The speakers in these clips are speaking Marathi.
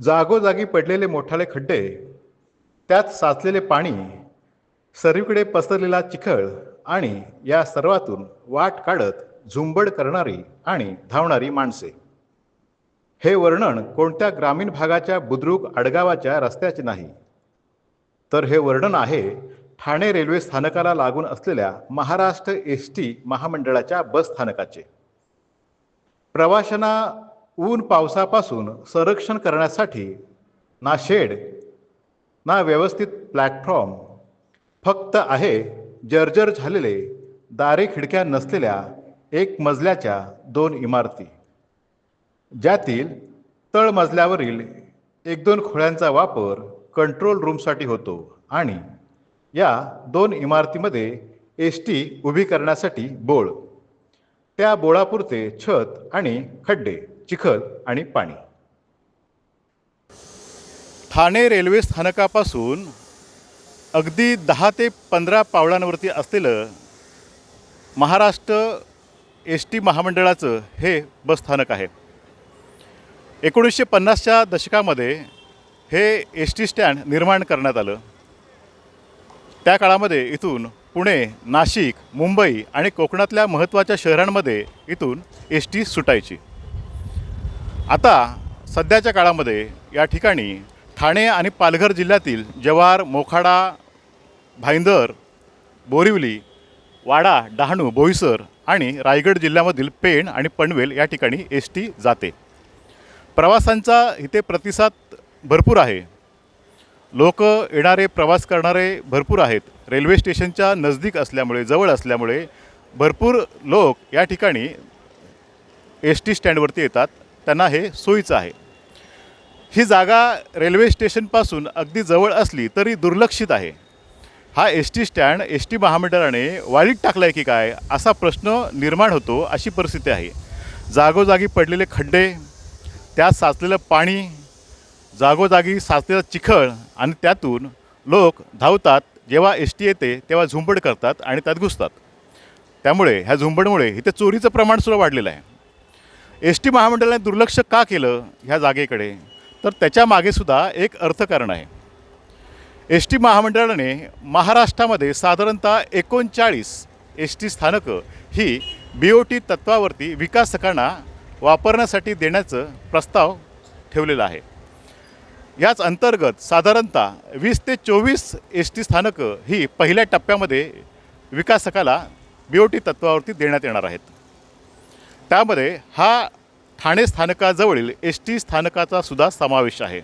जागोजागी पडलेले मोठाले खड्डे त्यात साचलेले पाणी सर्वीकडे पसरलेला चिखळ आणि या सर्वातून वाट काढत झुंबड करणारी आणि धावणारी माणसे. हे वर्णन कोणत्या ग्रामीण भागाच्या बुद्रुक आडगावाच्या रस्त्याचे नाही. तर हे वर्णन आहे ठाणे रेल्वे स्थानकाला लागून असलेल्या महाराष्ट्र एस टी महामंडळाच्या बस स्थानकाचे. प्रवाशांना ऊन पावसापासून संरक्षण करण्यासाठी ना शेड ना व्यवस्थित प्लॅटफॉर्म फक्त आहे जर्जर झालेले दारे खिडक्या नसलेल्या एक मजल्याच्या दोन इमारती. ज्यातील तळमजल्यावरील एक दोन खोळ्यांचा वापर कंट्रोल रूमसाठी होतो आणि या दोन इमारतीमध्ये एस टी उभी करण्यासाठी बोळ. त्या बोळापुरते छत आणि खड्डे. चिखल आणि पाणी. ठाणे रेल्वे स्थानकापासून अगदी दहा ते पंधरा पावलांवरती असलेलं महाराष्ट्र एस टी महामंडळाचं हे बसस्थानक आहे. एकोणीसशे पन्नासच्या दशकामध्ये हे एस टी स्टँड निर्माण करण्यात आलं. त्या काळामध्ये इथून पुणे नाशिक मुंबई आणि कोकणातल्या महत्त्वाच्या शहरांमध्ये इथून एस टी सुटायची. आता सध्याच्या काळामध्ये या ठिकाणी ठाणे आणि पालघर जिल्ह्यातील जव्हार मोखाडा भाईंदर बोरिवली वाडा डहाणू बोईसर आणि रायगड जिल्ह्यामधील पेण आणि पनवेल या ठिकाणी एस टी जाते. प्रवासांचा इथे प्रतिसाद भरपूर आहे. लोक येणारे प्रवास करणारे भरपूर आहेत. रेल्वे स्टेशनच्या नजदीक असल्यामुळे जवळ असल्यामुळे भरपूर लोक या ठिकाणी एस टी स्टँडवरती येतात. त्यांना हे सोयीचं आहे. ही जागा रेल्वे स्टेशनपासून अगदी जवळ असली तरी दुर्लक्षित आहे. हा S T stand S T महामंडळाने वाळीत टाकला आहे की काय असा प्रश्न निर्माण होतो अशी परिस्थिती आहे. जागोजागी पडलेले खड्डे त्यात साचलेलं पाणी जागोजागी साचलेलं चिखळ आणि त्यातून लोक धावतात जेव्हा एस टी येते तेव्हा झुंबड करतात आणि त्यात घुसतात. त्यामुळे ह्या झुंबडमुळे इथे चोरीचं प्रमाणसुद्धा वाढलेलं आहे. एस टी महामंडळाने दुर्लक्ष का केलं ह्या जागेकडे? तर त्याच्या मागेसुद्धा एक अर्थकारण आहे. एस टी महामंडळाने महाराष्ट्रामध्ये साधारणतः एकोणचाळीस एस टी स्थानकं ही बी ओ टी तत्वावरती विकासकांना वापरण्यासाठी देण्याचं प्रस्ताव ठेवलेला आहे. याच अंतर्गत साधारणतः वीस ते चोवीस एस टी स्थानकं ही पहिल्या टप्प्यामध्ये विकासकाला बी ओ टी तत्वावरती देण्यात येणार आहेत. त्यामध्ये हा ठाणे स्थानकाजवळील एस टी स्थानकाचा सुद्धा समावेश आहे.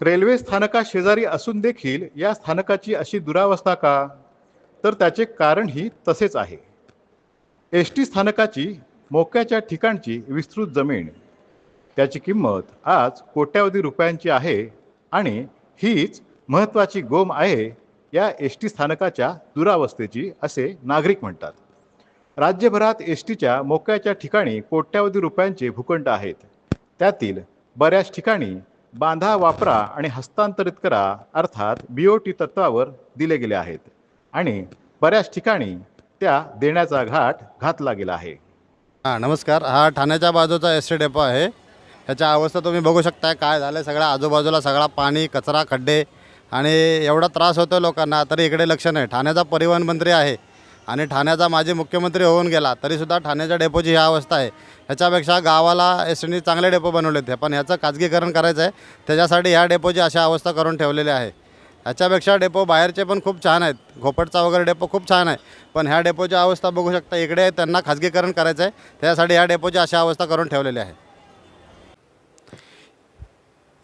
रेल्वे स्थानका शेजारी असून देखील या स्थानकाची अशी दुरावस्था का? तर त्याचे कारणही तसेच आहे. एस टी स्थानकाची मोक्याच्या ठिकाणची विस्तृत जमीन त्याची किंमत आज कोट्यावधी रुपयांची आहे आणि हीच महत्त्वाची गोम आहे या एस टी स्थानकाच्या दुरावस्थेची असे नागरिक म्हणतात. राज्यभरात एस टीच्या मोक्याच्या ठिकाणी कोट्यावधी रुपयांचे भूखंड आहेत. त्यातील बऱ्याच ठिकाणी बांधा वापरा आणि हस्तांतरित करा अर्थात बी ओ टी तत्वावर दिले गेले आहेत आणि बऱ्याच ठिकाणी त्या देण्याचा घाट घातला गेला आहे. हां नमस्कार. हा ठाण्याच्या बाजूचा एस टी डेपो आहे. ह्याच्या अवस्था तुम्ही बघू शकताय. काय झालं सगळ्या आजूबाजूला सगळा पाणी कचरा खड्डे आणि एवढा त्रास होतो लोकांना तरी इकडे लक्ष नाही. ठाण्याचा परिवहन मंत्री आहे. आणि ठाण्याचा माजी मुख्यमंत्री होऊन गेला तरीसुद्धा ठाण्याच्या डेपोची ही अवस्था आहे. ह्याच्यापेक्षा गावाला एस टीने चांगले डेपो बनवले होते पण ह्याचं खाजगीकरण करायचं आहे त्याच्यासाठी ह्या डेपोची अशा अवस्था करून ठेवलेली आहे. ह्याच्यापेक्षा डेपो बाहेरचे पण खूप छान आहेत. घोपटचा वगैरे डेपो खूप छान आहे. पण ह्या डेपोची अवस्था बघू शकता इकडे त्यांना खाजगीकरण करायचं आहे त्यासाठी ह्या डेपोची अशा अवस्था करून ठेवलेली आहे.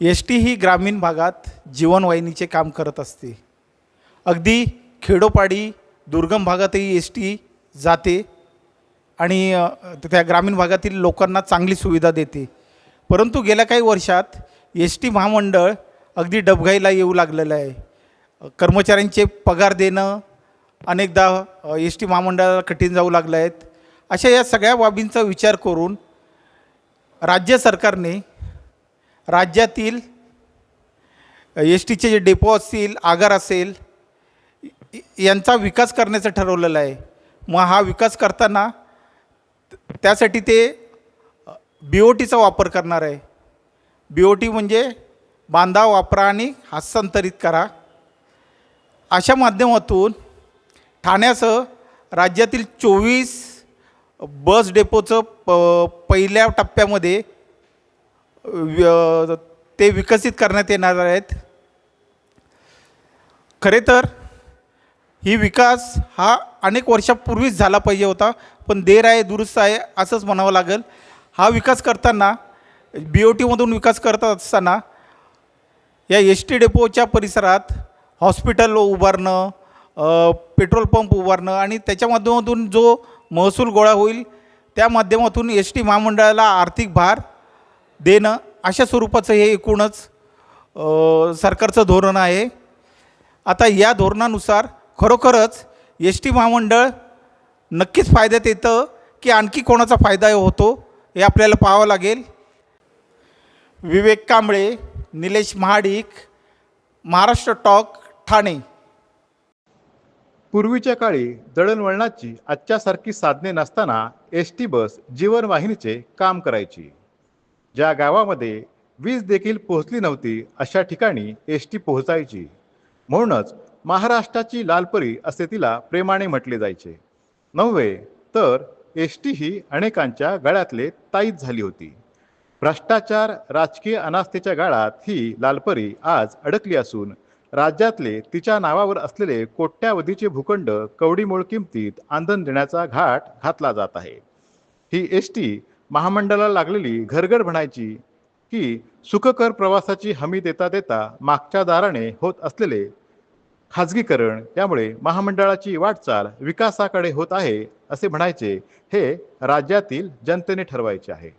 एस टी ही ग्रामीण भागात जीवनवाहिनीचे काम करत असते. अगदी खेडोपाडी दुर्गम भागातही एस टी जाते आणि त्या ग्रामीण भागातील लोकांना चांगली सुविधा देते. परंतु गेल्या काही वर्षात एस टी महामंडळ अगदी डबघाईला येऊ लागलेलं आहे. कर्मचाऱ्यांचे पगार देणं अनेकदा एस टी महामंडळाला कठीण जाऊ लागलं आहेत. अशा या सगळ्या बाबींचा विचार करून राज्य सरकारने राज्यातील एस टीचे जे डेपो असतील आगार असेल यांचा विकास करण्याचं ठरवलेलं आहे. मग हा विकास करताना त्यासाठी ते बी ओ टीचा वापर करणार आहे. बी ओ टी म्हणजे बांधा वापरा आणि हस्तांतरित करा. अशा माध्यमातून ठाण्यासह राज्यातील चोवीस बस डेपोचं प पहिल्या टप्प्यामध्ये व्य- ते विकसित करण्यात येणार आहेत. खरे तर ही विकास हा अनेक वर्षापूर्वीच झाला पाहिजे होता पण देर आहे दुरुस्त आहे असंच म्हणावं लागेल. हा विकास करताना बी ओ टीमधून विकास करत असताना या एस टी डेपोच्या परिसरात हॉस्पिटल उभारणं पेट्रोल पंप उभारणं आणि त्याच्या माध्यमातून जो महसूल गोळा होईल त्या माध्यमातून एस टी महामंडळाला आर्थिक भार देणं अशा स्वरूपाचं हे एकूणच सरकारचं धोरण आहे. आता या धोरणानुसार खरोखरच एस टी महामंडळ नक्कीच फायद्यात येतं की आणखी कोणाचा फायदा होतो हे आपल्याला पाहावं लागेल. विवेक कांबळे निलेश महाडिक महाराष्ट्र टॉक ठाणे. पूर्वीच्या काळी दळणवळणाची आजच्यासारखी साधने नसताना एस टी बस जीवनवाहिनीचे काम करायची. ज्या गावामध्ये वीज देखील पोहोचली नव्हती अशा ठिकाणी एस टी पोहोचायची. म्हणूनच महाराष्ट्राची लालपरी असे तिला प्रेमाने म्हटले जायचे. नव्हे तर एस टी ही अनेकांच्या गळ्यातले ताईत झाली होती. भ्रष्टाचार राजकीय अनास्थेच्या गाळात ही लालपरी आज अडकली असून राज्यातले तिच्या नावावर असलेले कोट्यावधीचे भूखंड कवडीमोळ किमतीत आंदण देण्याचा घाट घातला जात आहे. ही एस टी महामंडळाला लागलेली घरघर म्हणायची की सुखकर प्रवासाची हमी देता देता मागच्या दाराने होत असलेले खाजगीकरण यामुळे महामंडळाची वाटचाल विकासाकडे होत आहे असे म्हणायचे हे राज्यातील जनतेने ठरवायचे आहे.